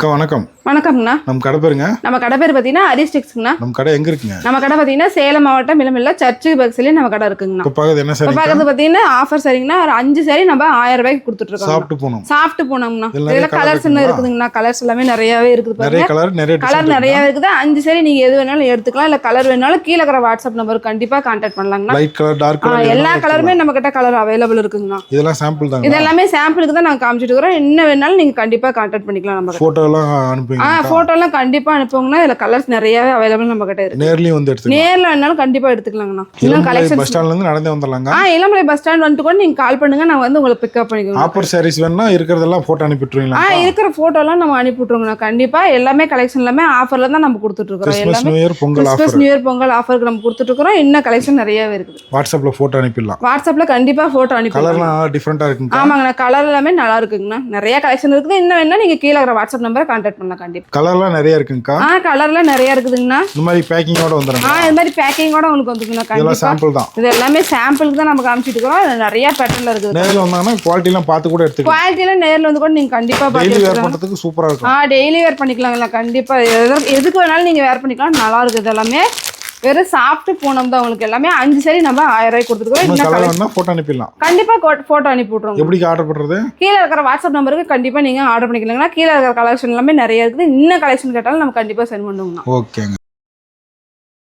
அக்கா வணக்கம். வணக்கம்ண்ணா நம்ம கடை பேருங்க? நம்ம கடை பேர் பார்த்தீங்கன்னா அரிஸ்டிக்ஸ்ங்கண்ணா நம்ம கடை எங்க இருக்குங்க? நம்ம கடை பார்த்தீங்கன்னா சேலம் மாவட்டம் இளமில்ல சர்ச்சு பக்ஸ்லேயே நம்ம கடை இருக்குங்கண்ணா. இப்போ பார்க்கறது என்ன சார் பார்க்கறது பார்த்தீங்கன்னா ஆஃபர் சரிங்கண்ணா ஒரு அஞ்சு சாரி நம்ம ஆயிரம் ரூபாய்க்கு கொடுத்துட்ருக்கோம் சாப்பிட்டு போகணும். சாப்பிட்டு போனோம்ண்ணா இதுல கலர்ஸ் இருக்குங்களா? இருக்குதுங்கண்ணா? கலர்ஸ் எல்லாமே நிறையவே இருக்குது நிறைய பாருங்க கலர் நிறைய கலர் டிசைன் நிறைய இருக்குது. அஞ்சு சாரி நீங்கள் எது வேணாலும் எடுத்துக்கலாம். இல்லை கலர் வேணாலும் கீழே இருக்கிற வாட்ஸ்அப் நம்பருக்கு கண்டிப்பாக கான்டாக்ட் பண்ணலாங்கண்ணா. லைட் கலர் டார்க் கலர் எல்லா கலருமே நம்ம கிட்ட கலர் அவைலபிள் இருக்குங்கண்ணா. இதெல்லாம் சாம்பிள் தாங்க இது எல்லாமே சாம்பிளுக்கு தான் நாங்கள் காமிச்சிட்டு இருக்கிறோம். என்ன வேணாலும் நீங்கள் கண்டிப்பாக கான்டாக்ட் பண்ணிக்கலாம் நம்ம கிட்ட. போட்டோ எல்லாம் ஆ ஃபோட்டோலாம் கண்டிப்பாக அனுப்புவோங்கண்ணா. இதில் கலர்ஸ் நிறையவே அவைலபிள் நம்ம கிட்ட இருக்கு. நேர்லயும் வந்து எடுத்துக்கலாம். நேர்ல வேணாலும் கண்டிப்பா எடுத்துக்கலாங்கண்ணா. இன்னும் பஸ் கலெக்ஷன் ஸ்டாண்ட்ல இருந்து நடந்தே வந்துடலாங்க. ஆ இளமலை பஸ் ஸ்டாண்ட் வந்துட்டு கூட நீங்க கால் பண்ணுங்க. நான் வந்து உங்களை பிக்கப் பண்ணிக்குவேன் ஆப்பர் சாரீஸ் வேணா இருக்கிறதெல்லாம் போட்டோ அனுப்பிட்டுருவீங்களா ஆ இருக்கிற போட்டோலாம் நம்ம அனுப்பி விட்ருவோங்கண்ணா கண்டிப்பா எல்லாமே கலெக்ஷன் எல்லாமே ஆஃபர்ல தான் நம்ம கிறிஸ்மஸ் எல்லாமே new year Pongal offer new year Pongal ஆஃபருக்கு நம்ம கொடுத்துட்டு இருக்கிறோம். இன்னும் கலெக்ஷன் நிறையவே இருக்குது. வாட்ஸ்அப்ல போட்டோ அனுப்பிடலாம். வாட்ஸ்அப்ல கண்டிப்பா போட்டோ அனுப்பி கலர்லாம் டிஃப்ரெண்டா இருக்குங்க ஆமாங்கண்ணா. கலர் எல்லாமே நல்லா இருக்குங்கண்ணா. நிறைய கலெக்ஷன் இருக்குது. இன்னும் வேணா நீங்க கீழே இருக்கிற வாட்ஸ்அப் நம்பரை கான்டாக்ட் பண்ணலாம் கண்டிப்பா. கலர்லாம் நிறைய இருக்குங்கக்கா? ஆ கலர்ல நிறைய இருக்குதுங்கண்ணா. இந்த மாதிரி பேக்கிங்கோட வந்துடுங்க ஆ இது மாதிரி பேக்கிங்கோட உங்களுக்கு வந்துக்குண்ணா இதெல்லாம் கண்டிப்பா. சாம்பிள் தான். இது எல்லாமே சாம்பிளுக்கு தான் நம்ம காமிச்சிட்டு இருக்கிறோம். நிறைய பேட்டர்ல இருக்குது. நேரில் வந்தாங்கன்னா குவாலிட்டிலாம் பார்த்து கூட எடுத்துக்கலாம். குவாலிட்டியில நேர்ல வந்து கூட நீங்க கண்டிப்பா டெய்லி வேர் பார்த்து பண்ணுறதுக்கு சூப்பரா இருக்கும். ஆ டெய்லி வேர் பண்ணிக்கலாங்களா கண்டிப்பா. எது- எதுக்கு வேணாலும் நீங்க வேர் பண்ணிக்கலாம். நல்லா இருக்குது எல்லாமே. வெறும் சாப்பிட்டு போனோம் தான் உங்களுக்கு எல்லாமே அஞ்சு சரி நம்ம ஆயிரம் ரூபாய் கொடுத்துருக்கோம். போட்டோ அனுப்பிடலாம். கண்டிப்பா போட்டோ அனுப்பி விட்ருவோங்க எப்படி ஆர்டர் பண்றது? கீழே இருக்கிற வாட்ஸ்அப் நம்பருக்கு கண்டிப்பா நீங்க ஆர்டர் பண்ணிக்கலாங்கன்னா கீழே இருக்கிற கலெக்ஷன் எல்லாமே நிறைய இருக்குது. இன்னும் கலெக்ஷன் கேட்டாலும் நம்ம கண்டிப்பா சென்ட் பண்ணுவோங்கண்ணா ஓகேங்க.